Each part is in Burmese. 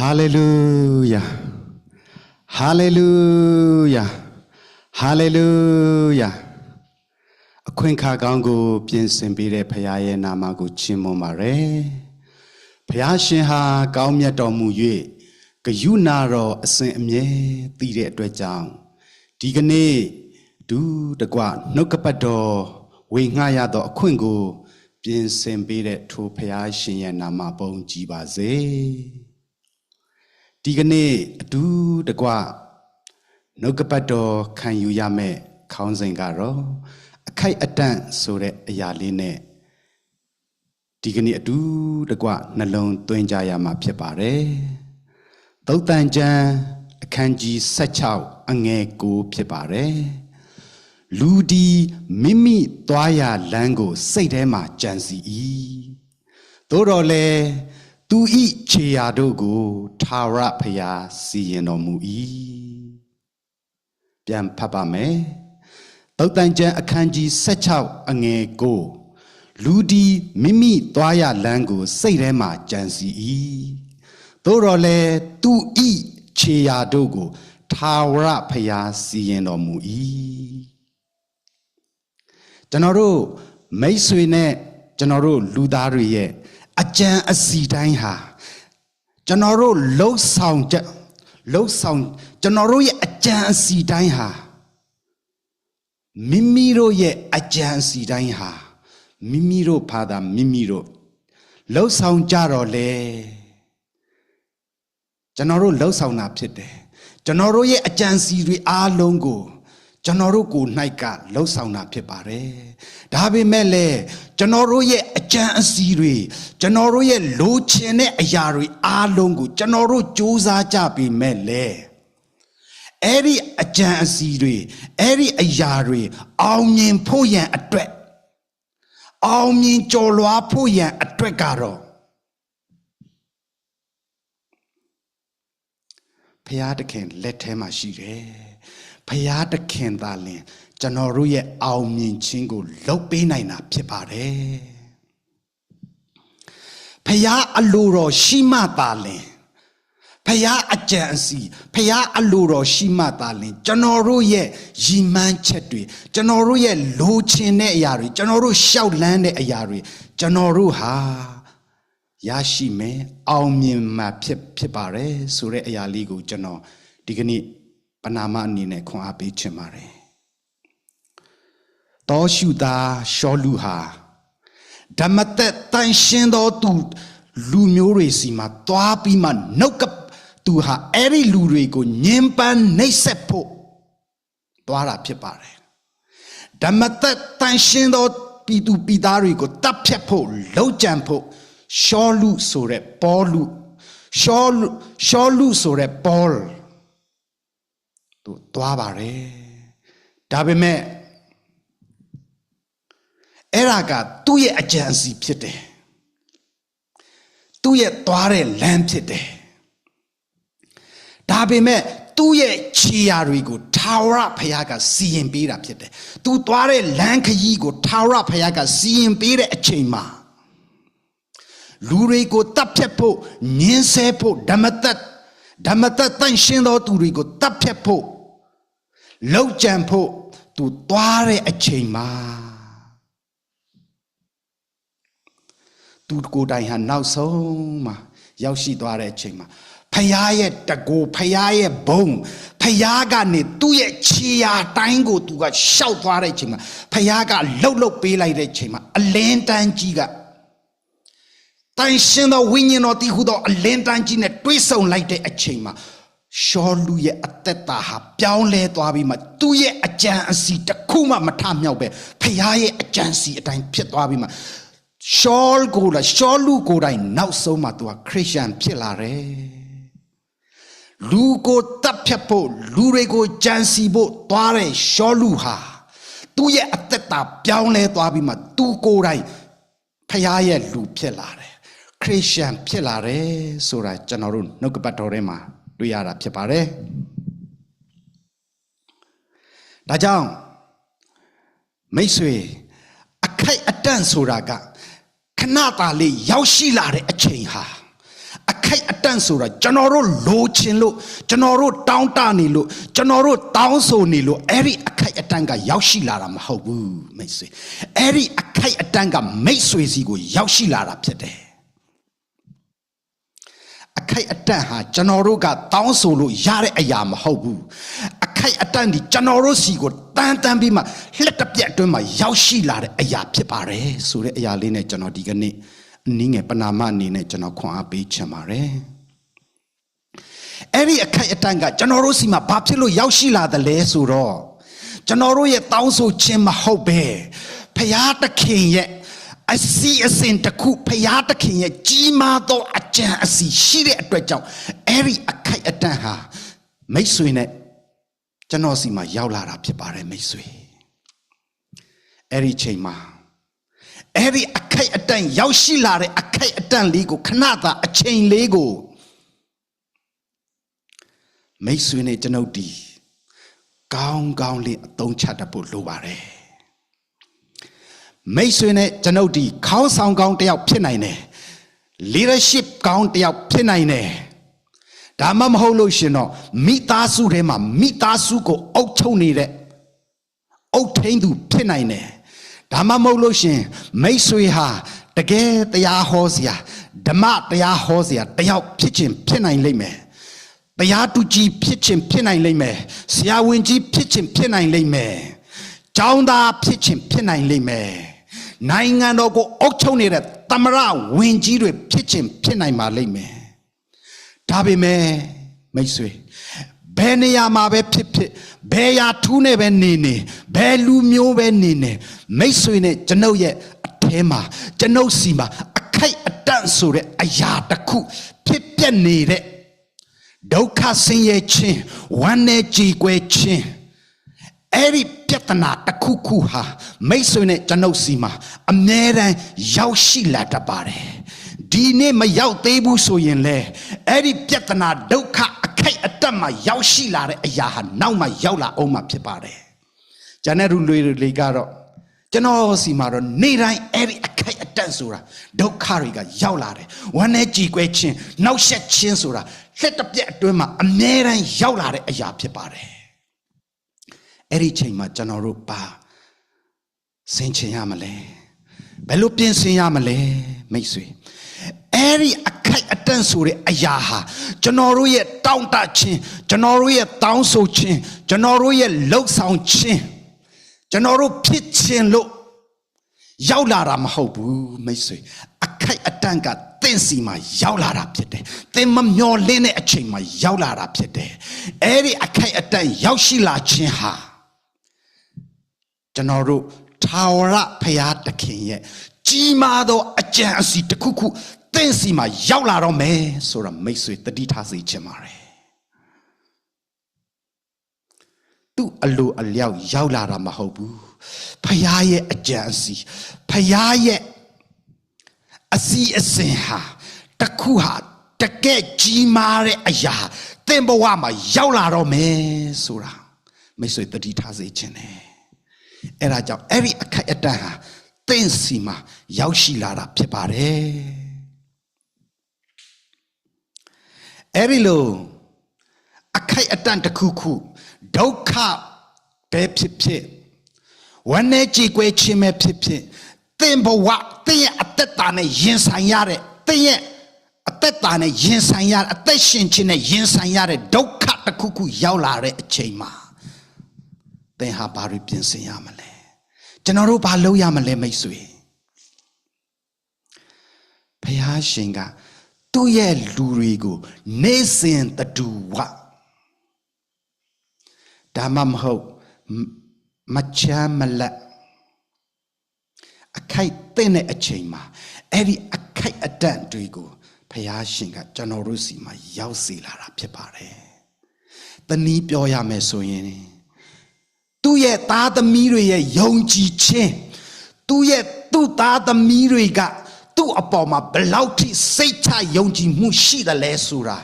ဟာလေလုယာဟာလေလုယာဟာလေလုယာအခွင့်အခါကောင်းကို ပြင်ဆင်ပေးတဲ့ဖခင်ရဲ့နာမကိုချီးမွမ်းပါရယ်ဖခင်ရှင်ဟာကောင်းမြတ်တော်မူ၍ဂယုနာတော်အစဉ်အမြဲတည်တဲ့အတွက်ကြောင့်ဒီကနေ့ဒူးတကွနှုတ်ကပတ်တော်ဝေငှရသော အခွင့်ကို ပြင်ဆင်ပေးတဲ့ထိုဖခင်ရှင်ရဲ့နာမပုံကြီးပါစေ ဒီကနေ့အတူတကွနှုတ်ကပတ်တော်ခံယူရမယ့်ခေါင်းစဉ်ကတော့အခိုက်အတန့်ဆိုတဲ့အရာလေးနဲ့ဒီကနေ့အတူတကွနှလုံးသွင်းကြရမှာဖြစ်ပါတယ်။သုတ်တန်ကျမ်းအခန်းကြီး16အငယ်9ဖြစ်ပါတယ်။လူဒီမိမိသွားရလမ်းကို စိတ်ထဲမှာကြံစီ၏သို့တော်လည်း သူဤခြေရာတို့ကိုထာဝရဖျားစီရင်တော်မူ၏ပြန်ဖတ်ပါမယ်သုတ်တန်ကျမ်းအခန်းကြီး16အငယ်ကိုလူဒီမိမိသွားရလမ်းကို စိတ်ထဲမှာကြံစီ၏သို့တော်လည်းသူဤခြေရာတို့ကိုထာဝရဖျားစီရင်တော်မူ၏ကျွန်တော်တို့မိတ်ဆွေနဲ့ကျွန်တော်တို့လူသားတွေရဲ့ အကြံအစီတိုင်းဟာကျွန်တော်တို့လှုပ်ဆောင်ချက်လှုပ်ဆောင်ကျွန်တော်တို့ရဲ့အကြံအစီတိုင်းဟာမိမိတို့ရဲ့အကြံအစီတိုင်းဟာမိမိတို့ဖာသာမိမိတို့လှုပ်ဆောင်ကြတော့လေကျွန်တော်တို့လှုပ်ဆောင်တာဖြစ်တယ်ကျွန်တော်တို့ရဲ့အကြံစီတွေအားလုံးကို ကျွန်တော်တို့ကို၌ကလှုပ်ဆောင်တာဖြစ်ပါတယ်။ဒါပေမဲ့လည်းကျွန်တော်တို့ရဲ့အကြံအစီတွေကျွန်တော်တို့ရဲ့လိုချင်တဲ့အရာတွေအားလုံးကိုကျွန်တော်တို့စူးစမ်းကြပေမဲ့လည်းအဲ့ဒီအကြံအစီတွေအဲ့ဒီအရာတွေအောင်မြင်ဖို့ရန်အတွက်အောင်မြင်ကြော်လွားဖို့ရန်အတွက်ကတော့ဖရာသခင်လက်ထဲမှာရှိတယ် ဖရာသခင်သာလင်ကျွန်တော်တို့ရဲ့အောင်မြင်ခြင်းကိုလုပ်ပေးနိုင်တာဖြစ်ပါတယ်ဖရာအလိုတော်ရှိမှသာလင်ဖရာအကြံအစီဖရာအလိုတော်ရှိမှသာလင်ကျွန်တော်တို့ရဲ့ရည်မှန်းချက်တွေကျွန်တော်တို့ရဲ့လိုချင်တဲ့အရာတွေကျွန်တော်တို့ရှောက်လန်းတဲ့အရာတွေကျွန်တော်တို့ဟာရရှိမယ်အောင်မြင်မှာဖြစ်ဖြစ်ပါတယ်ဆိုတဲ့အရာလေးကိုကျွန်တော်ဒီကနေ့ ပနာမအနေနဲ့ခွန်အားပေးချင်ပါတယ်တောရှုသားရှောလူဟာဓမ္မသက်တန်ရှင်းသောသူလူမျိုးတွေစီမှာသွားပြီးမှနှုတ်ကပ်သူဟာအဲ့ဒီလူတွေကိုညင်ပန်းနှိပ်စက်ဖို့သွားတာဖြစ်ပါတယ်ဓမ္မသက်တန်ရှင်းသောပြည်သူပြည်သားတွေကိုတပ်ဖြတ်ဖို့လှုပ်ကြံဖို့ရှောလူဆိုတဲ့ပေါလုရှောလူရှောလူဆိုတဲ့ပေါလ် သူသွားပါတယ်ဒါပေမဲ့အဲ့ဒါကသူ့ရဲ့အကြံအစီဖြစ်တယ်သူ့ရဲ့သွားတဲ့လမ်းဖြစ်တယ်ဒါပေမဲ့သူ့ရဲ့ခြေရာတွေကိုထာဝရဘုရားကစီရင်ပေးတာဖြစ်တယ်။ तू သွားတဲ့လမ်းခရီးကိုထာဝရဘုရားကစီရင်ပေးတဲ့အချိန်မှာလူတွေကိုတပ်ဖြတ်ဖို့ညှင်းဆဲဖို့ဓမ္မသက်ဓမ္မသက်တန့်ရှင်းသောသူတွေကိုတပ်ဖြတ်ဖို့ လောက်ကြံဖို့ तू သွားတဲ့အချိန်မှာသူကိုယ်တိုင်ဟာနောက်ဆုံးမှာရောက်ရှိသွားတဲ့အချိန်မှာဖယားရဲ့တကူဖယားရဲ့ဘုံဖယားကနေသူ့ရဲ့ခြေရာတိုင်းကိုသူကရှောက်သွားတဲ့အချိန်မှာဖယားကလှုပ်လှုပ်ပေးလိုက်တဲ့အချိန်မှာအလင်းတန်းကြီးကတန်ရှင်သောဝိညာဉ်တော်တည်ဟူသောအလင်းတန်းကြီးနဲ့တွေးဆုံလိုက်တဲ့အချိန်မှာ ရှောလူရဲ့အသက်တာဟာပြောင်းလဲသွားပြီးမှသူ့ရဲ့အကြံအစီတစ်ခုမှမထမြောက်ပဲဖယားရဲ့အကြံစီအတိုင်းဖြစ်သွားပြီးမှရှောလ်ကိုလာရှောလူကိုယ်တိုင်နောက်ဆုံးမှသူကခရစ်ယာန်ဖြစ်လာတယ်လူကိုတပ်ဖြတ်ဖို့လူတွေကိုကြံစီဖို့သွားတဲ့ရှောလူဟာသူ့ရဲ့အသက်တာပြောင်းလဲသွားပြီးမှသူကိုယ်တိုင်ဖခင်ရဲ့လူဖြစ်လာတယ်ခရစ်ယာန်ဖြစ်လာတယ်ဆိုတာကျွန်တော်တို့နှုတ်ကပတ်တော်ထဲမှာ တွေ့ရတာဖြစ်ပါတယ်ဒါကြောင့်မိတ်ဆွေအခိုက်အတန့်ဆိုတာကခဏတာလေးရောက်ရှိလာတဲ့အချိန်ဟာအခခိုက်အတန့်ဆိုတာကျွန်တော်တို့လိုချင်လို့ကျွန်တော်တို့တောင်းတနေလို့ကျွန်တော်တို့တောင်းဆိုနေလို့အဲ့ဒီအခိုက်အတန့်ကရောက်ရှိလာတာမဟုတ်ဘူးမိတ်ဆွေအဲ့ဒီအခိုက်အတန့်ကမိတ်ဆွေစီကိုရောက်ရှိလာတာဖြစ်တယ် အခိုက်အတန့်ဟာကျွန်တော်တို့ကတောင်းဆိုလို့ရတဲ့အရာမဟုတ်ဘူးအခိုက်အတန့်ဒီကျွန်တော်တို့စီကိုတန်းတန်းပြီးမှလက်တစ်ပြက်အတွင်းမှာရောက်ရှိလာတဲ့အရာဖြစ်ပါတယ်ဆိုတဲ့အရာလေးနဲ့ကျွန်တော်ဒီကနေ့အနည်းငယ်ပနာမအနေနဲ့ကျွန်တော်ခွန်အားပေးချင်ပါတယ်အဲ့ဒီအခိုက်အတန့်ကကျွန်တော်တို့စီမှာဘာဖြစ်လို့ရောက်ရှိလာသလဲဆိုတော့ကျွန်တော်တို့ရဲ့တောင်းဆိုခြင်းမဟုတ်ပဲဖရာသခင်ရဲ့ အစီအစဉ်တစ်ခုဖရာသခင်ရဲ့ကြီးမားသောအကြံအစီရှိတဲ့အတွက်ကြောင့်အဲ့ဒီအခိုက်အတန့်ဟာမိတ်ဆွေနဲ့ကျွန်တော်စီမှာရောက်လာတာဖြစ်ပါတယ်မိတ်ဆွေအဲ့ဒီချိန်မှာအဲ့ဒီအခိုက်အတန့်ရောက်ရှိလာတဲ့အခိုက်အတန့်လေးကိုခဏသာအချိန်လေးကိုမိတ်ဆွေနဲ့ကျွန်ုပ်ဒီကောင်းကောင်းလေးအသုံးချတတ်ဖို့လိုပါတယ် မိတ်ဆွေနဲ့ကျွန်ုပ်ဒီခေါင်းဆောင်ကောင်းတစ်ယောက်ဖြစ်နိုင်တယ် leadership ကောင်းတစ်ယောက်ဖြစ်နိုင်တယ်ဒါမှမဟုတ်လို့ရှင်တော့မိသားစုထဲမှာမိသားစုကိုအုပ်ချုပ်နေတဲ့အုပ်ထိန်သူဖြစ်နိုင်တယ်ဒါမှမဟုတ်လို့ရှင်မိတ်ဆွေဟာတကယ်တရားဟောစရာဓမ္မတရားဟောစရာတယောက်ဖြစ်ခြင်းဖြစ်နိုင်လိမ့်မယ်တရားတူကြီးဖြစ်ခြင်းဖြစ်နိုင်လိမ့်မယ်ဆရာဝန်ကြီးဖြစ်ခြင်းဖြစ်နိုင်လိမ့်မယ်ကျောင်းသားဖြစ်ခြင်းဖြစ်နိုင်လိမ့်မယ် နိုင်ငံတော်ကိုအုပ်ချုပ်နေတဲ့သမရဝင်ကြီးတွေဖြစ်ခြင်းဖြစ်နိုင်ပါလိမ့်မယ်ဒါပေမဲ့မိတ်ဆွေဘယ်နေရာမှာပဲဖြစ်ဖြစ်ဘယ်ရာထူးနဲ့ပဲနေနေဘယ်လူမျိုးပဲနေနေမိတ်ဆွေနဲ့ကျွန်ုပ်ရဲ့အထဲမှာကျွန်ုပ်စီမှာအခိုက်အတန့်ဆိုတဲ့အရာတစ်ခုဖြစ်ပျက်နေတဲ့ဒုက္ခဆင်းရဲခြင်းဝမ်းနည်းကြေကွဲခြင်း အဲ့ဒီပြဿနာတစ်ခုခုဟာမိတ်ဆွေနဲ့ကျွန်ုပ်စီမှာအမြဲတမ်းရောက်ရှိလာတတ်ပါတယ်ဒီနေ့မရောက်သေးဘူးဆိုရင်လေအဲ့ဒီပြဿနာဒုက္ခအခိုက်အတန့်မှာရောက်ရှိလာတဲ့အရာဟာနောက်မှရောက်လာအောင်မှဖြစ်ပါတယ်ဂျန်တဲ့လူတွေတွေကတော့ကျွန်တော်စီမှာတော့နေ့တိုင်းအဲ့ဒီအခိုက်အတန့်ဆိုတာဒုက္ခတွေကရောက်လာတယ်ဝမ်းနဲ့ကြည်ကွဲခြင်းနှောက်ယှက်ခြင်းဆိုတာလက်တစ်ပြက်အတွင်းမှာအမြဲတမ်းရောက်လာတဲ့အရာဖြစ်ပါတယ် အဲ့ဒီချိန်မှာကျွန်တော်တို့ပါဆင်ခြင်ရမလဲဘယ်လိုပြင်ဆင်ရမလဲမိတ်ဆွေအဲ့ဒီအခိုက်အတန့်ဆိုတဲ့အရာဟာကျွန်တော်တို့ရဲ့တောင့်တခြင်းကျွန်တော်တို့ရဲ့တောင်းဆိုခြင်းကျွန်တော်တို့ရဲ့လှုပ်ဆောင်ခြင်းကျွန်တော်တို့ဖြစ်ခြင်းလို့ရောက်လာတာမဟုတ်ဘူးမိတ်ဆွေအခိုက်အတန့်ကတင့်စီမှာရောက်လာတာဖြစ်တယ်။သင်မမျော်လင့်တဲ့အချိန်မှာရောက်လာတာဖြစ်တယ်။အဲ့ဒီအခိုက်အတန့်ရောက်ရှိလာခြင်းဟာ ကျွန်တော်တို့ထာဝရဘုရားသခင်ရဲ့ကြီးမားသောအကြံအစီတစ်ခုခုတင့်စီမှာရောက်လာတော့မယ်ဆိုတော့မိတ်ဆွေတတိထားစေချင်ပါတယ်သူ့အလိုအလျောက်ရောက်လာတာမဟုတ်ဘူးဖခင်ရဲ့အကြံအစီဖခင်ရဲ့အစီအစဉ်ဟာတစ်ခုဟာတကယ်ကြီးမားတဲ့အရာသင်ဘဝမှာရောက်လာတော့မယ်ဆိုတာမိတ်ဆွေတတိထားစေချင်တယ် အဲ့ဒါကြောင့်အဲ့ဒီအခိုက်အတန့်ဟာသင်စီမှာရောက်ရှိလာတာဖြစ်ပါတယ်အဲ့ဒီလိုအခိုက်အတန့်တစ်ခုခုဒုက္ခပဲဖြစ်ဖြစ်ဝမ်းနဲ့ကြေကွဲခြင်းပဲဖြစ်ဖြစ်သင်ဘဝသင်ရဲ့အသက်တာနဲ့ရင်ဆိုင်ရတဲ့သင်ရဲ့အသက်တာနဲ့ရင်ဆိုင်ရအသက်ရှင်ခြင်းနဲ့ရင်ဆိုင်ရတဲ့ဒုက္ခတစ်ခုခုရောက်လာတဲ့အချိန်မှာ သင်ဟာဘာတွေပြင်ဆင်ရမလဲကျွန်တော်တို့ဘာလုပ်ရမလဲမိတ်ဆွေဖះရှင်ကသူ့ရဲ့လူတွေကိုနေစဉ်တတူဝဒါမှမဟုတ်မချမ်းမလက်အခိုက်တဲ့တဲ့အချိန်မှာအဲ့ဒီအခိုက်အတန့်တွေကိုဖះရှင်ကကျွန်တော်တို့စီမှာရောက်စေလာတာဖြစ်ပါတယ်။တနည်းပြောရမယ်ဆိုရင် သူ့ရဲ့သားသမီးတွေရဲ့ယုံကြည်ခြင်းသူ့ရဲ့သူ့သားသမီးတွေကသူ့အပေါ်မှာဘလောက်ထိစိတ်ချယုံကြည်မှုရှိတယ်လဲဆိုတာ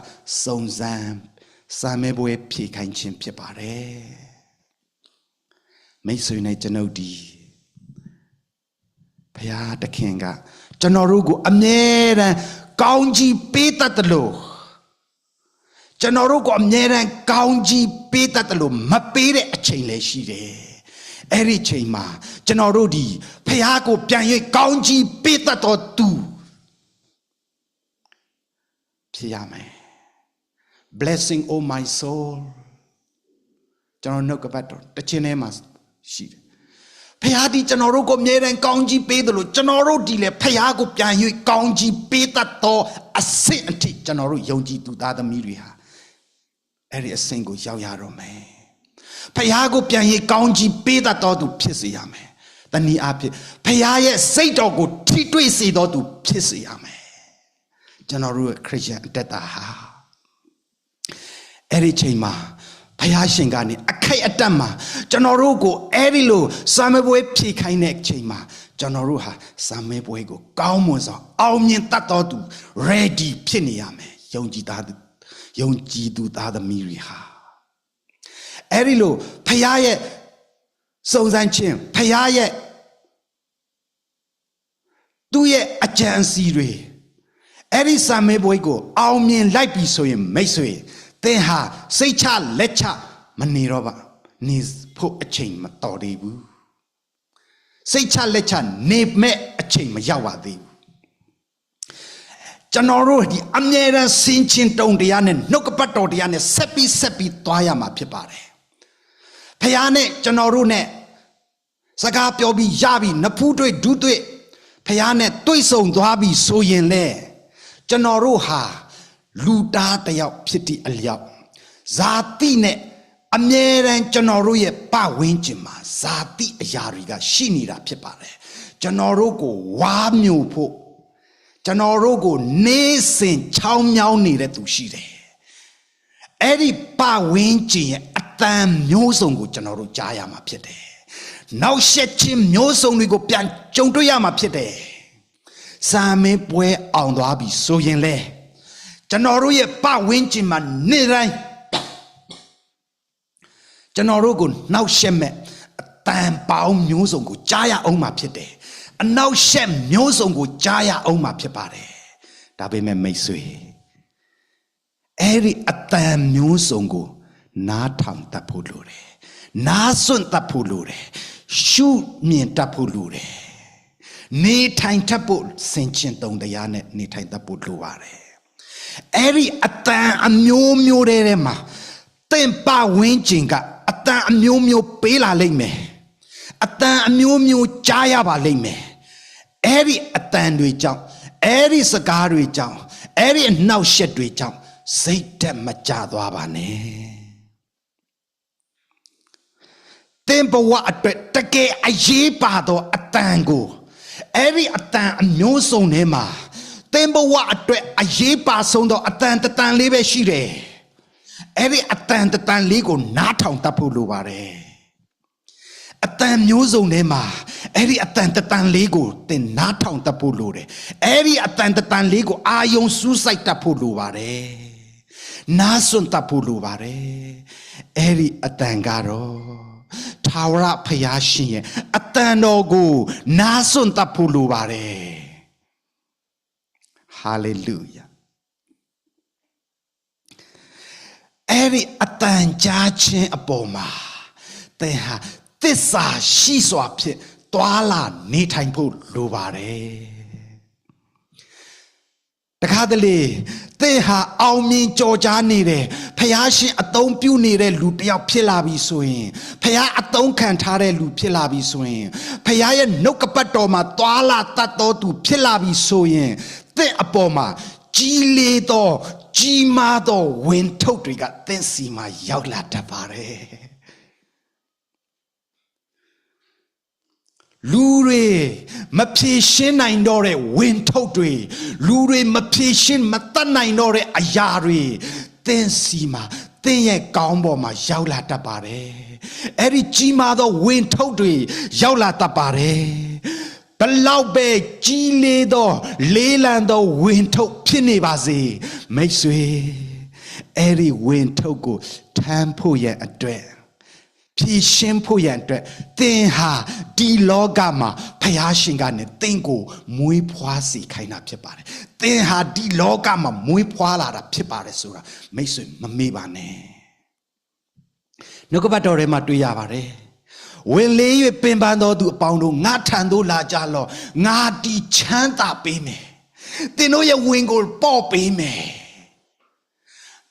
စုံစမ်းစာမေးပွဲဖြေခိုင်းခြင်းဖြစ်ပါတယ်မိတ်ဆွေနဲ့ကျွန်ုပ်ဒီဘုရားတခင်ကကျွန်တော်တို့ကိုအမြဲတမ်းကောင်းကြီးပေးတတ်တယ်လို့ ကျွန်တော်တို့ကိုအမြဲတမ်းကောင်းကြီးပေးတတ်တယ်လို့မပေးတဲ့အချိန်လည်းရှိတယ်အဲ့ဒီချိန်မှာကျွန်တော်တို့ဒီဘုရားကိုပြန်၍ကောင်းကြီးပေးတတ်တော်သူဖြစ်ရမယ် blessing oh my soul ကျွန်တော်နှုတ်ကပတ်တော်တစ်ချင်းထဲမှာရှိတယ်ဖခင်ဒီကျွန်တော်တို့ကိုအမြဲတမ်းကောင်းကြီးပေးတယ်လို့ကျွန်တော်တို့ဒီလေဖခင်ကိုပြန်၍ကောင်းကြီးပေးတတ်သောအဆင့်အထိကျွန်တော်တို့ယုံကြည်သူသားသမီးတွေဟာ အဲ့ဒီအဆင့်ကိုရောက်ရတော့မယ်ဖခင်ကိုပြန်၍ကောင်းကြီးပေးတတ်တော်သူဖြစ်စေရမယ်တနည်းအားဖြင့်ဖခင်ရဲ့စိတ်တော်ကိုထိတွေ့စေတော်သူဖြစ်စေရမယ်ကျွန်တော်တို့ရဲ့ခရစ်ယာန်အသက်တာဟာအဲ့ဒီချိန်မှာဘုရားရှင်ကနေအခိုက်အတန့်မှာကျွန်တော်တို့ကိုအဲ့ဒီလိုစာမေပွဲဖြည့်ခိုင်းတဲ့အချိန်မှာကျွန်တော်တို့ဟာစာမေပွဲကိုကောင်းမွန်စွာအောင်မြင်တတ်တော်သူ ready ဖြစ်နေရမယ်ယုံကြည်သားသူ ယုံကြည်သူသားသမီးတွေဟာအဲ့ဒီလိုဘုရားရဲ့စုံစမ်းခြင်းဘုရားရဲ့သူ့ရဲ့အကြံအစီတွေအဲ့ဒီစာမေးပွဲကိုအောင်မြင်လိုက်ပြီဆိုရင်မိတ်ဆွေသင်ဟာစိတ်ချလက်ချမနေတော့ပါနေဖို့အချိန်မတော်သေးဘူးစိတ်ချလက်ချနေမဲ့အချိန်မရောက်ပါသေးဘူး ကျွန်တော်တို့ဒီအမြဲတမ်းစင်ချင်းတုံတရားနဲ့နှုတ်ကပတ်တော်တရားနဲ့ဆက်ပြီးဆက်ပြီးသွားရမှာဖြစ်ပါတယ်ဖခင်နဲ့ကျွန်တော်တို့နဲ့စကားပြောပြီးရပြီးနဖူးတွေ့ဒူးတွေ့ဖခင်နဲ့တွေ့ဆုံသွားပြီးဆိုရင်လေကျွန်တော်တို့ဟာလူသားတစ်ယောက်ဖြစ်သည့်အလျောက်ဇာတိနဲ့အမြဲတမ်းကျွန်တော်တို့ရဲ့ပဝင်းကျင်မှာဇာတိအရာတွေကရှိနေတာဖြစ်ပါတယ်ကျွန်တော်တို့ကိုဝါမျိုးဖို့ ကျွန်တော်တို့ကိုနေစဉ်ချောင်းမြောင်းနေတဲ့သူရှိတယ်အဲ့ဒီပဝင်းကျင်ရဲ့အတန်မျိုးစုံကိုကျွန်တော်တို့ကြားရမှာဖြစ်တယ်နောက်ဆက်ချင်းမျိုးစုံတွေကိုပြန်ကြုံတွေ့ရမှာဖြစ်တယ်စာမင်းပွဲအောင်သွားပြီဆိုရင်လေကျွန်တော်တို့ရဲ့ပဝင်းကျင်မှာနေ့တိုင်းကျွန်တော်တို့ကိုနှောက်ရှက်မဲ့အတန်ပေါင်းမျိုးစုံကိုကြားရအောင်မှာဖြစ်တယ် အနောက်ရှက်မျိုးစုံကိုကြားရအောင်မှာဖြစ်ပါတယ်ဒါပေမဲ့မိတ်ဆွေအဲ့ဒီအတန်မျိုးစုံကိုနားထောင်တတ်ဖို့လိုတယ်နားစွန့်တတ်ဖို့လိုတယ်ရှုမြင်တတ်ဖို့လိုတယ်နေထိုင်တတ်ဖို့စင်ကျင်တုံတရားနဲ့နေထိုင်တတ်ဖို့လိုပါတယ်အဲ့ဒီအတန်အမျိုးမျိုးတွေထဲမှာတင့်ပဝင်းကျင်ကအတန်အမျိုးမျိုးပေးလာလိမ့်မယ် အတန်အမျိုးမျိုးကြားရပါလိမ့်မယ်အဲ့ဒီအတန်တွေကြောင့်အဲ့ဒီစကားတွေကြောင့်အဲ့ဒီအနှောက်ယှက်တွေကြောင့်စိတ်တက်မကြသွားပါနဲ့တင်ဘဝအတွက်တကယ်အရေးပါသောအတန်ကိုအဲ့ဒီအတန်အမျိုးစုံထဲမှာသင်ဘဝအတွက်အရေးပါဆုံးသောအတန်တတန်လေးပဲရှိတယ်။အဲ့ဒီအတန်တတန်လေးကိုနားထောင်တတ်ဖို့လိုပါတယ်။ အတန်မျိုးစုံထဲမှာအဲ့ဒီအတန်တတန်လေးကိုသင်နားထောင်တတ်ဖို့လိုတယ်။အဲ့ဒီအတန်တတန်လေးကိုအာယုံစူးစိုက်တတ်ဖို့လိုပါတယ်။နားစွန့်တတ်ဖို့လိုပါတယ်။အဲ့ဒီအတန်ကတော့ထာဝရဖျားရှင်ရဲ့အတန်တော်ကိုနားစွန့်တတ်ဖို့လိုပါတယ်။ hallelujah အဲ့ဒီအတန်ကြားခြင်းအပေါ်မှာသင်ဟာ သစ္စာရှိစွာဖြင့်သွာလာနေထိုင်ဖို့လိုပါတယ်တခါတလေသင်ဟာအောင်မြင်ကြော်ကြားနေတယ်ဖះရှင်အသုံးပြုနေတဲ့လူတစ်ယောက်ဖြစ်လာပြီဆိုရင်ဖះအသုံးခံထားတဲ့လူဖြစ်လာပြီဆိုရင်ဖះရဲ့နှုတ်ကပတ်တော်မှာသွာလာတတ်တော်သူဖြစ်လာပြီဆိုရင်သင်အပေါ်မှာကြီးလေးသောကြီးမားသောဝင်ထုတ်တွေကသင်စီမှာရောက်လာတတ်ပါတယ် လူတွေမဖြေရှင်းနိုင်တော့တဲ့ဝင်ထုတ်တွေလူတွေမဖြေရှင်းမတတ်နိုင်တော့တဲ့အရာတွေသင်စီမှာသင်ရဲ့ကောင်းပေါ်မှာရောက်လာတတ်ပါတယ်အဲ့ဒီကြီးမားသောဝင်ထုတ်တွေရောက်လာတတ်ပါတယ်ဘလောက်ပဲကြီးလေးသောလေးလံသောဝင်ထုတ်ဖြစ်နေပါစေမိတ်ဆွေအဲ့ဒီဝင်ထုတ်ကိုထမ်းဖို့ရဲ့အတွက် ဖြည့်ရှင်းဖို့ရန်အတွက်သင်ဟာဒီလောကမှာဖျားရှင်ကနေသင်ကိုမွေးဖွားစေခိုင်းတာဖြစ်ပါတယ်။သင်ဟာဒီလောကမှာမွေးဖွားလာတာဖြစ်ပါတယ်ဆိုတာမိတ်ဆွေမမေ့ပါနဲ့။နှုတ်ကပတ်တော်ထဲမှာတွေ့ရပါတယ်။ဝင်လေး၍ပင်ပန်းတော်သူအပေါင်းတို့ငါထံသို့လာကြလော့ငါဒီချမ်းသာပေးမယ်။သင်တို့ရဲ့ဝင်ကိုပေါ့ပေးမယ်။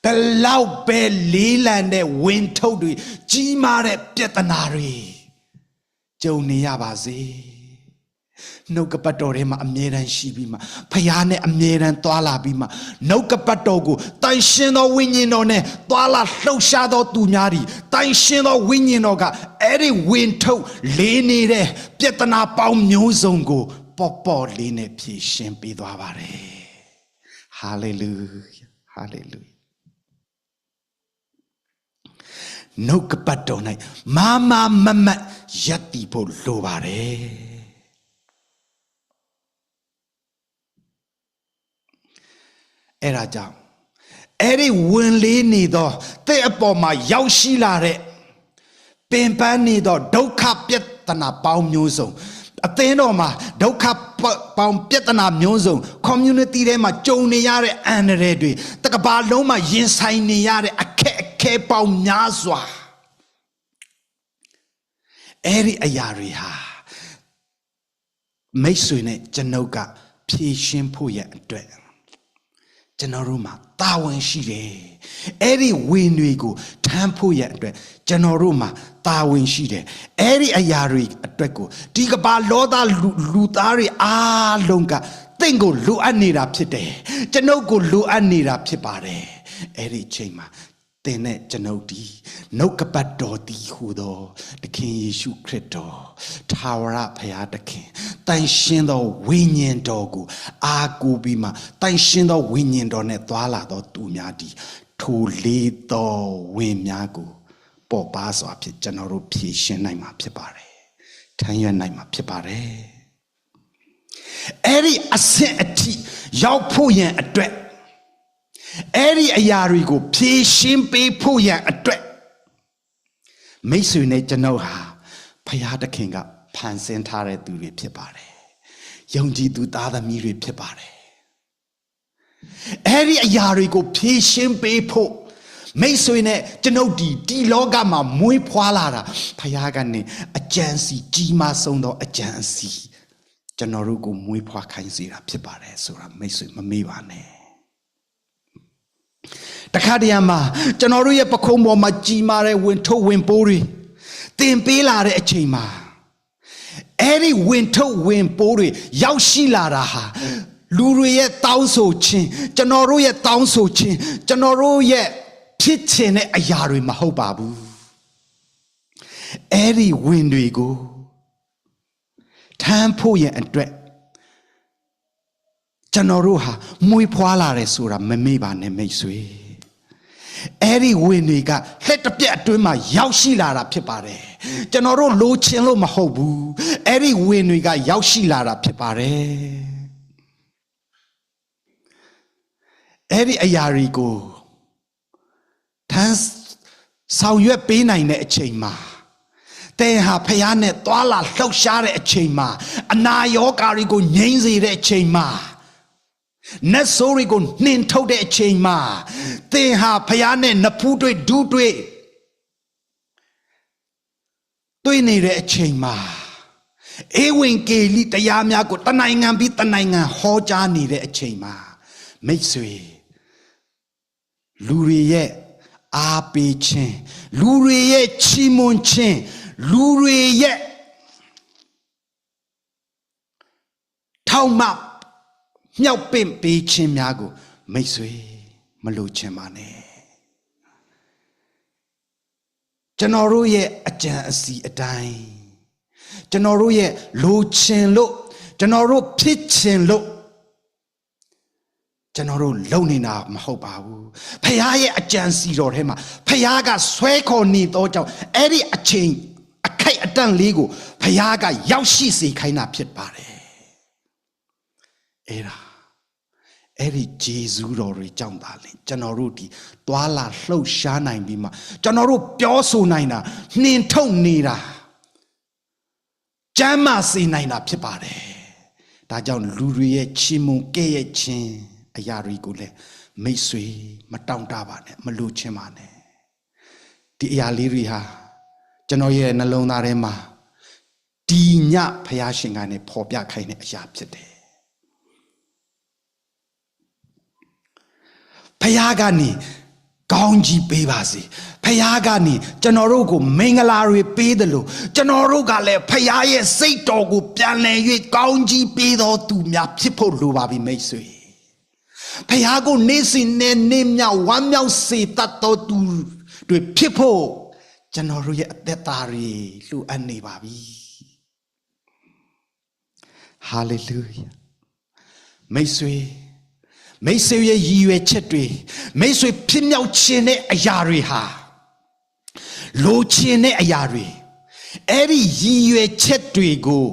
ဘယ်လောက်ပဲလေးလံတဲ့ဝင်းထုတ်တွေကြီးမားတဲ့ပြဿနာတွေကြုံနေရပါစေနှုတ်ကပတ်တော်ထဲမှာအမြဲတမ်းရှိပြီးမှဖခင်နဲ့အမြဲတမ်းသွာလာပြီးမှနှုတ်ကပတ်တော်ကိုတိုင်ရှင်သောဝိညာဉ်တော်နဲ့သွာလာလှုပ်ရှားသောသူများသည်တိုင်ရှင်သောဝိညာဉ်တော်ကအဲ့ဒီဝင်းထုတ်လေးနေတဲ့ပြဿနာပေါင်းမျိုးစုံကိုပေါ့ပေါ့လေးနဲ့ဖြည့်ရှင်းပေးသွားပါတယ်ဟာလေလုယာဟာလေလုယာ နှုတ်ကပတ်တော်၌မာမာမမတ်ယက်တီဖို့လိုပါတယ်အဲ့ဒါကြောင့်အဲ့ဒီဝင်လေးနေသောတဲ့အပေါ်မှာရောက်ရှိလာတဲ့ပင်ပန်းနေသောဒုက္ခပြဿနာပေါင်းမျိုးစုံအသင်းတော်မှာဒုက္ခ ပေါင်းပြဿနာမျိုးစုံ community ထဲမှာကြုံနေရတဲ့အန္တရာယ်တွေတကဘာလုံးမှာရင်ဆိုင်နေရတဲ့အခက်အခဲပေါင်းများစွာအဲ့ဒီအရာတွေဟာမိတ်ဆွေနဲ့ကျွန်ုပ်ကဖြည့်ရှင်းဖို့ရအတွက် ကျွန်တော်တို့မှာတာဝန်ရှိတယ်အဲ့ဒီဝင်တွေကိုထမ်းဖို့ရအတွက်ကျွန်တော်တို့မှာတာဝန်ရှိတယ်အဲ့ဒီအရာတွေအတွက်ကိုဒီကဘာလောသားလူလူသားတွေအားလုံးကတင့်ကိုလိုအပ်နေတာဖြစ်တယ်ကျွန်ုပ်ကိုလိုအပ်နေတာဖြစ်ပါတယ်အဲ့ဒီချိန်မှာ သင်နဲ့ကျွန်ုပ်ဒီနှုတ်ကပတ်တော်ဒီဟူသောတခင်ယေရှုခရစ်တော်ထာဝရဘုရားတခင်တန်ရှင်းသောဝိညာဉ်တော်ကိုအာကိုပြီးမှတန်ရှင်းသောဝိညာဉ်တော်နဲ့သွာလာသောသူများဒီထိုလေးသောဝိများကိုပေါ်ပါစွာဖြစ်ကျွန်တော်တို့ဖြည့်ရှင်းနိုင်မှာဖြစ်ပါတယ်ထမ်းရွက်နိုင်မှာဖြစ်ပါတယ်အဲ့ဒီအဆင့်အထိရောက်ဖို့ရန်အတွက် အဲ့ဒီအရာတွေကိုဖြည့်ရှင်းပေးဖို့ရန်အတွက်မိတ်ဆွေနဲ့ကျွန်ုပ်ဟာဖရာသခင်ကဖန်ဆင်းထားတဲ့သူတွေဖြစ်ပါတယ်။ယုံကြည်သူသားသမီးတွေဖြစ်ပါတယ်။အဲ့ဒီအရာတွေကိုဖြည့်ရှင်းပေးဖို့မိတ်ဆွေနဲ့ကျွန်ုပ်ဒီဒီလောကမှာမွေးဖွားလာတာဖရာကနေအကြံစီကြီးမားဆုံးသောအကြံစီကျွန်တော်တို့ကိုမွေးဖွားခိုင်းစေတာဖြစ်ပါတယ်ဆိုတာမိတ်ဆွေမမေ့ပါနဲ့။ တခါတရံမှာကျွန်တော်တို့ရဲ့ပခုံးပေါ်မှာကြီးမားတဲ့ဝင်ထုတ်ဝင်ပိုးတွေတင်ပေးလာတဲ့အချိန်မှာအဲ့ဒီဝင်ထုတ်ဝင်ပိုးတွေရောက်ရှိလာတာဟာလူတွေရဲ့တောင်းဆိုခြင်းကျွန်တော်တို့ရဲ့တောင်းဆိုခြင်းကျွန်တော်တို့ရဲ့ဖြစ်ချင်တဲ့အရာတွေမဟုတ်ပါဘူးအဲ့ဒီဝင်တွေကိုထမ်းဖို့ရန်အတွက်ကျွန်တော်တို့ဟာမွေးဖွားလာတယ်ဆိုတာမမေ့ပါနဲ့မိတ်ဆွေ အဲ့ဒီဝင်တွေကလက်တစ်ပြက်အတွင်းမှာရောက်ရှိလာတာဖြစ်ပါတယ်ကျွန်တော်တို့လိုချင်လို့မဟုတ်ဘူးအဲ့ဒီဝင်တွေကရောက်ရှိလာတာဖြစ်ပါတယ်အဲ့ဒီအရာတွေကိုထမ်းဆောင်ရွက်ပေးနိုင်တဲ့အချိန်မှာတဲ့ဟာဖះနဲ့သွာလာလှုပ်ရှားတဲ့အချိန်မှာအနာရောဂါတွေကိုငြိမ်းစေတဲ့အချိန်မှာ နတ်ဆိုးတွေကိုနှင်ထုတ်တဲ့အချိန်မှာသင်ဟာဖျားနဲ့နဖူးတွေဒူးတွေတွေ့နေတဲ့အချိန်မှာအေဝင်ကေလိတရားများကိုတနိုင်ငံပြီးတနိုင်ငံဟောကြားနေတဲ့အချိန်မှာမိတ်ဆွေလူတွေရဲ့အားပေးခြင်းလူတွေရဲ့ချီးမွမ်းခြင်းလူတွေရဲ့ထောက်မှ မြောက်ပင့်ပေးခြင်းများကို မိတ်ဆွေမလိုချင်ပါနဲ့ကျွန်တော်တို့ရဲ့အကြံအစီအတိုင်းကျွန်တော်တို့ရဲ့လိုချင်လို့ကျွန်တော်တို့ဖြစ်ချင်လို့ကျွန်တော်တို့လုံနေတာမဟုတ်ပါဘူးဖခင်ရဲ့အကြံစီတော်ထဲမှာဖခင်ကဆွဲခေါ်နေတော့ကြောင့်အဲ့ဒီအချိန်အခိုက်အတန့်လေးကိုဖခင်ကရောက်ရှိစေခိုင်းတာဖြစ်ပါတယ်အဲ့ဒါ အဲ့ဒီဂျေဇူးတော်တွေကြောင့်သာလင်ကျွန်တော်တို့ဒီသွာလာလှုပ်ရှားနိုင်ပြီးမှကျွန်တော်တို့ပြောဆိုနိုင်တာနှင်ထုတ်နေတာကျမ်းမာစေနိုင်တာဖြစ်ပါတယ်ဒါကြောင့်လူတွေရဲ့ချီးမွမ်းကဲ့ရဲ့ခြင်းအရာတွေကိုလည်းမိတ်ဆွေမတောင့်တပါနဲ့မလူချင်းပါနဲ့ဒီအရာလေးတွေဟာကျွန်တော်ရဲ့နှလုံးသားထဲမှာဒီညဖျားရှင်ကနေပေါ်ပြခိုင်းတဲ့အရာဖြစ်တယ် ဖျားကနေကောင်းကြီးပေးပါစေဖျားကနေကျွန်တော်တို့ကိုမင်္ဂလာတွေပေးတယ်လို့ကျွန်တော်တို့ကလည်းဖျားရဲ့စိတ်တော်ကိုပြန်လည်၍ကောင်းကြီးပေးတော်သူများဖြစ်ဖို့လိုပါပြီမိတ်ဆွေဖျားကိုနေ့စဉ်နဲ့နေ့မြောက်ဝမ်းမြောက်စေတတ်တော်သူတွေဖြစ်ဖို့ကျွန်တော်တို့ရဲ့အသက်တာတွေလှူအပ်နေပါပြီဟာလေလုယာမိတ်ဆွေ မိတ်ဆွေရဲ့ရည်ရွယ်ချက်တွေမိတ်ဆွေဖြစ်မြောက်ခြင်းတဲ့အရာတွေဟာလိုချင်တဲ့အရာတွေအဲ့ဒီရည်ရွယ်ချက်တွေကို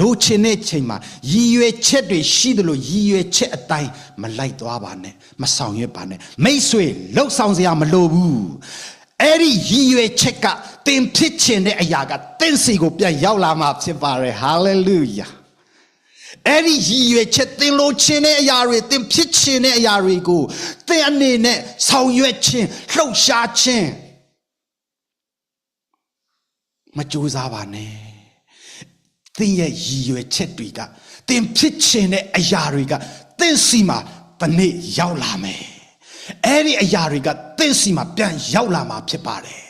လိုချင်တဲ့ချိန်မှာရည်ရွယ်ချက်တွေရှိသလိုရည်ရွယ်ချက်အတိုင်းမလိုက်သွားပါနဲ့မဆောင်ရွက်ပါနဲ့မိတ်ဆွေလှုပ်ဆောင်စရာမလိုဘူးအဲ့ဒီရည်ရွယ်ချက်ကသင်ဖြစ်ချင်တဲ့အရာကသင်စီကိုပြန်ရောက်လာမှာဖြစ်ပါတယ်ဟာလေလုယာ အဲ့ဒီရည်ရွယ်ချက်သင်လိုချင်တဲ့အရာတွေသင်ဖြစ်ချင်တဲ့အရာတွေကိုသင်အနေနဲ့ဆောင်ရွက်ခြင်းလှုပ်ရှားခြင်းမကြိုးစားပါနဲ့သင်ရဲ့ရည်ရွယ်ချက်တွေကသင်ဖြစ်ချင်တဲ့အရာတွေကသင်စီမှာတစ်နေ့ရောက်လာမယ်အဲ့ဒီအရာတွေကသင်စီမှာပြန်ရောက်လာမှာဖြစ်ပါတယ်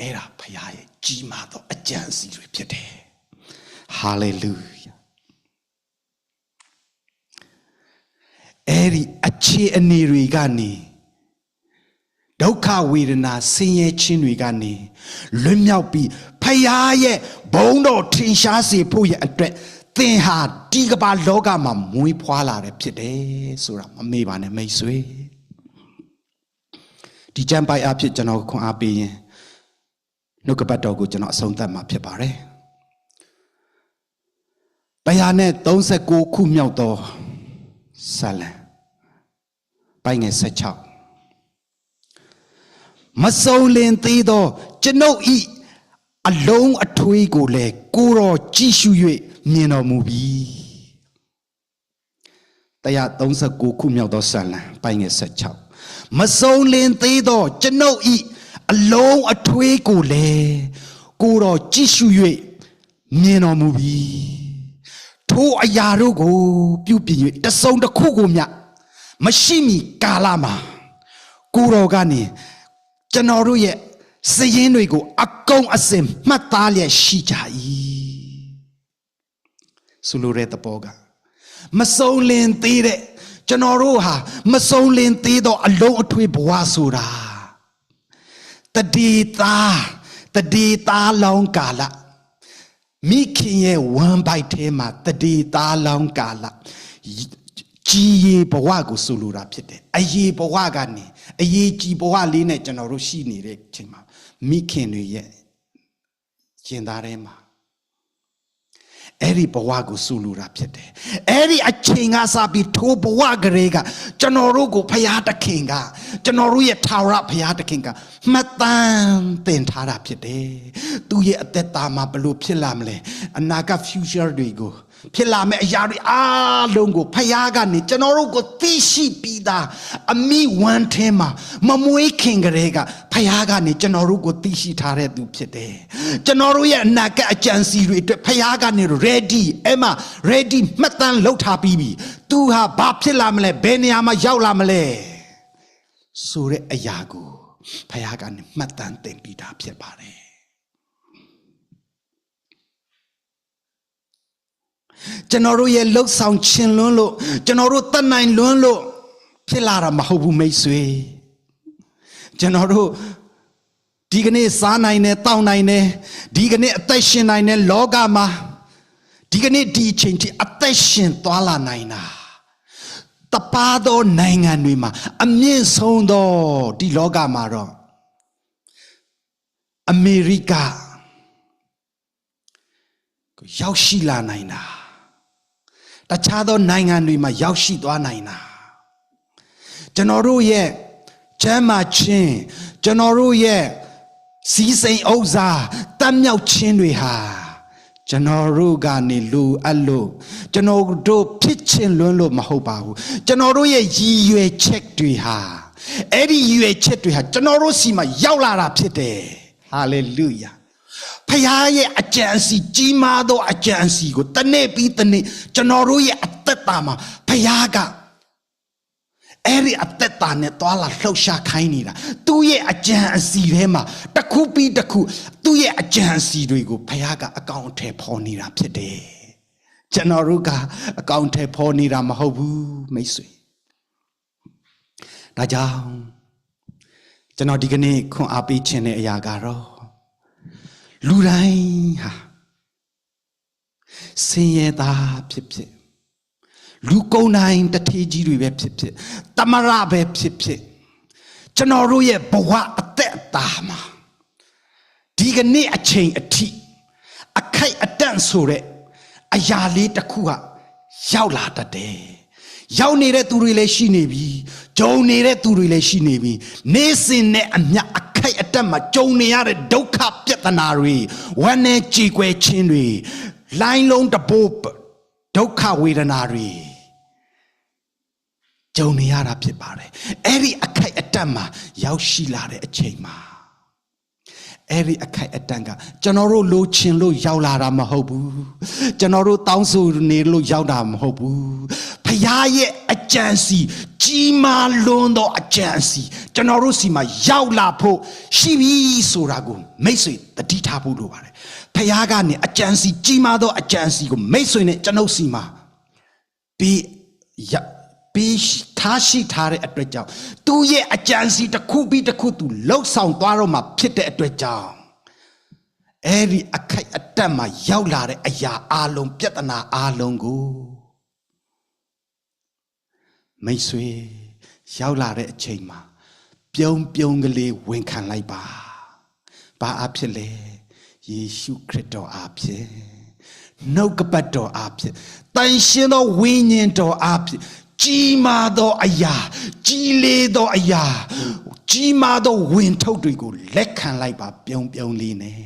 အဲ့ဒါဖခင်ရဲ့ကြီးမားသောအကြံစီတွေဖြစ်တယ် ဟာလေလုယာအဲ့ဒီအခြေအနေတွေကနေဒုက္ခဝေဒနာဆင်းရဲခြင်းတွေကနေလွတ်မြောက်ပြီးဖယားရဲ့ဘုံတော်ထင်ရှားစေဖို့ရဲ့အတွက်သင်ဟာဒီကမ္ဘာလောကမှာမွေးဖွားလာတယ်ဖြစ်တယ်ဆိုတာမမေ့ပါနဲ့မိတ်ဆွေဒီကြံပိုင်အဖြစ်ကျွန်တော်ခွန်အားပေးရင်နှုတ်ကပတ်တော်ကိုကျွန်တော်အဆုံးသတ်မှာဖြစ်ပါတယ်။ တရားနဲ့39ခုမြောက်သောဇာလံပိုင်းငယ်16မစုံလင်သေးသောကျွန်ုပ်ဤအလုံးအထွေးကိုလည်းကိုတော်ကြည့်ရှု၍မြင်တော်မူပြီတရား39ခုမြောက်သောဇာလံပိုင်းငယ်16မစုံလင်သေးသောကျွန်ုပ်ဤအလုံးအထွေးကိုလည်းကိုတော်ကြည့်ရှု၍မြင်တော်မူပြီ ထိုအရာတို့ကို ပြုပြင်၍တစုံတစ်ခုကိုမျှမရှိမီကာလမှာကိုတော်ကနေကျွန်တော်တို့ရဲ့စည်ရင်းတွေကို အကုန်အစင်မှတ်သားလျက်ရှိကြ၏ဆိုလိုတဲ့သဘောကမစုံလင်သေးတဲ့ကျွန်တော်တို့ဟာမစုံလင်သေးသောအလုံးအထွေးဘဝဆိုတာတတိသားတတိသားလောင်းကာလ မိခင်ရဲ့ဝမ်းပိုက်ထဲမှာတတိသားလောင်းကာလကြီးရေဘဝကိုဆိုလိုတာဖြစ်တယ်အရေးဘဝကနေအရေးကြီးဘဝလေးနဲ့ကျွန်တော်တို့ရှိနေတဲ့အချိန်မှာမိခင်တွေရဲ့ကျင်သားထဲမှာ အဲ့ဒီဘဝကိုဆူလူတာဖြစ်တယ်အဲ့ဒီအချိန်ကစပြီးထိုဘဝကလေးကကျွန်တော်တို့ကိုဖရာသခင်ကကျွန်တော်တို့ရဲ့ထာဝရဖရာသခင်ကမှတ်တမ်းတင်ထားတာဖြစ်တယ်သူရဲ့အသက်တာမှာဘလို့ဖြစ်လာမလဲအနာဂတ် future တွေကို ဖြစ်လာမယ့်အရာတွေအားလုံးကိုဖယားကနေကျွန်တော်တို့ကိုသိရှိပြီးသားအမိဝမ်းထဲမှာမမွေးခင်ကလေးကဖယားကနေကျွန်တော်တို့ကိုသိရှိထားတဲ့သူဖြစ်တယ်ကျွန်တော်တို့ရဲ့အနာဂတ်အကြံစီတွေအတွက်ဖယားကနေ ready အဲ့မှာ ready မှတ်တမ်းလုပ်ထားပြီးပြီသူဟာဘာဖြစ်လာမလဲဘယ်နေရာမှာရောက်လာမလဲဆိုတဲ့အရာကိုဖယားကနေမှတ်တမ်းတင်ပြီးသားဖြစ်ပါတယ် ကျွန်တော်တို့ရဲ့လှုပ်ဆောင်ခြင်းလွန်းလို့ကျွန်တော်တို့တတ်နိုင်လွန်းလို့ဖြစ်လာတာမဟုတ်ဘူးမိတ်ဆွေကျွန်တော်တို့ဒီကနေ့စားနိုင်တယ်တောင်းနိုင်တယ်ဒီကနေ့အသက်ရှင်နိုင်တယ်လောကမှာဒီကနေ့ဒီအချိန်ထိအသက်ရှင်သွားလာနိုင်တာတပါသောနိုင်ငံတွေမှာအမြင့်ဆုံးသောဒီလောကမှာတော့အမေရိကကိုရောက်ရှိလာနိုင်တာ တခြားသောနိုင်ငံတွေမှာရောက်ရှိသွားနိုင်တာကျွန်တော်တို့ရဲ့ကျမ်းမာခြင်းကျွန်တော်တို့ရဲ့စီးစိမ်ဥစ္စာတတ်မြောက်ခြင်းတွေဟာကျွန်တော်တို့ကနေလူအပ်လို့ကျွန်တော်တို့ဖြစ်ခြင်းလွန်းလို့မဟုတ်ပါဘူးကျွန်တော်တို့ရဲ့ရည်ရွယ်ချက်တွေဟာအဲ့ဒီရည်ရွယ်ချက်တွေဟာကျွန်တော်တို့စီမှာရောက်လာတာဖြစ်တယ်ဟာလေလုယာ ဖခင်ရဲ့အကြံစီကြီးမားသောအကြံစီကိုတစ်နေ့ပြီးတစ်နေ့ကျွန်တော်တို့ရဲ့အသက်တာမှာဖခင်ကအဲ့ဒီအသက်တာနဲ့သွာလာလှုပ်ရှားခိုင်းနေတာသူ့ရဲ့အကြံအစီထဲမှာတစ်ခုပြီးတစ်ခုသူ့ရဲ့အကြံအစီတွေကိုဘုရားကအကောင့်အထည်ဖော်နေတာဖြစ်တယ်ကျွန်တော်တို့ကအကောင့်အထည်ဖော်နေတာမဟုတ်ဘူးမိတ်ဆွေဒါကြောင့်ကျွန်တော်ဒီကနေ့ခွန်အားပေးခြင်းတဲ့အရာကတော့ လူတိုင်းဟာစင်ရသားဖြစ်ဖြစ်လူကုန်တိုင်းတထေးကြီးတွေပဲဖြစ်ဖြစ်တမရပဲဖြစ်ဖြစ်ကျွန်တော်တို့ရဲ့ဘဝအသက်အတာမှာဒီကနေ့အချိန်အထိအခိုက်အတန့်ဆိုတဲ့အရာလေးတစ်ခုကရောက်လာတတ်တယ်ရောက်နေတဲ့သူတွေလည်းရှိနေပြီဂျုံနေတဲ့သူတွေလည်းရှိနေပြီနေစဉ်နဲ့အမျက်အ ခိုက်အတန့်မှာဂျုံနေရတဲ့ဒုက္ခပြဿနာတွေဝမ်းနဲ့ကြေကွဲခြင်းတွေလိုင်းလုံးတဘိုးဒုက္ခဝေဒနာတွေကြုံနေရတာဖြစ်ပါတယ်အဲ့ဒီအခိုက်အတန့်မှာရောက်ရှိလာတဲ့အချိန်မှာ အဲ့ဒီအခိုက်အတန့်ကကျွန်တော်တို့လိုချင်လို့ရောက်လာတာမဟုတ်ဘူးကျွန်တော်တို့တောင်းဆိုနေလို့ရောက်တာမဟုတ်ဘူးဖခင်ရဲ့အကြံစီကြီးမားလွန်းသောအကြံစီကျွန်တော်တို့စီမှာရောက်လာဖို့ရှိပြီဆိုတာကိုမိတ်ဆွေတတိထားဖို့လိုပါတယ်ဖခင်ကနေအကြံစီကြီးမားသောအကြံစီကိုမိတ်ဆွေနဲ့ကျွန်ုပ်စီမှာပြီးရ ပြီးထားရှိထားတဲ့အတွက်ကြောင့်သူ့ရဲ့အကြံစီတစ်ခုပြီးတစ်ခုသူလှုပ်ဆောင်သွားတော့မှဖြစ်တဲ့အတွက်ကြောင့်အဲ့ဒီအခိုက်အတန့်မှာရောက်လာတဲ့အရာအလုံးပြဿနာအလုံးကိုမိတ်ဆွေရောက်လာတဲ့အချိန်မှာပြုံးပြုံးကလေးဝန်ခံလိုက်ပါဘာအဖြစ်လဲယေရှုခရစ်တော်အဖြစ်နှုတ်ကပတ်တော်အားဖြင့်တန်ရှင်သောဝိညာဉ်တော်အားဖြင့် ကြီးမားသောအရာကြီးလေးသောအရာကြီးမားသောဝင်ထုတ်တွေကိုလက်ခံလိုက်ပါပြုံးပြုံးလေးနဲ့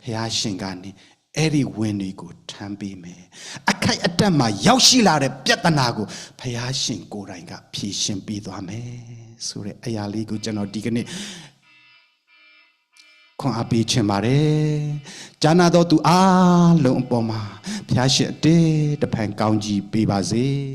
ဖះရှင်ကနေအဲ့ဒီဝင်တွေကိုထမ်းပေးမယ်အခိုက်အတန့်မှာရောက်ရှိလာတဲ့ပြဿနာကိုဖះရှင်ကိုယ်တိုင်ကဖြေရှင်းပေးသွားမယ်ဆိုတဲ့အရာလေးကိုကျွန်တော်ဒီကနေ့ ခွန်အားပေးခြင်းပါတယ်။ဂျာနာတော်သူအားလုံးအပေါ်မှာဖျားရှင်အတေးတဖန်ကောင်းကြီးပေးပါစေ။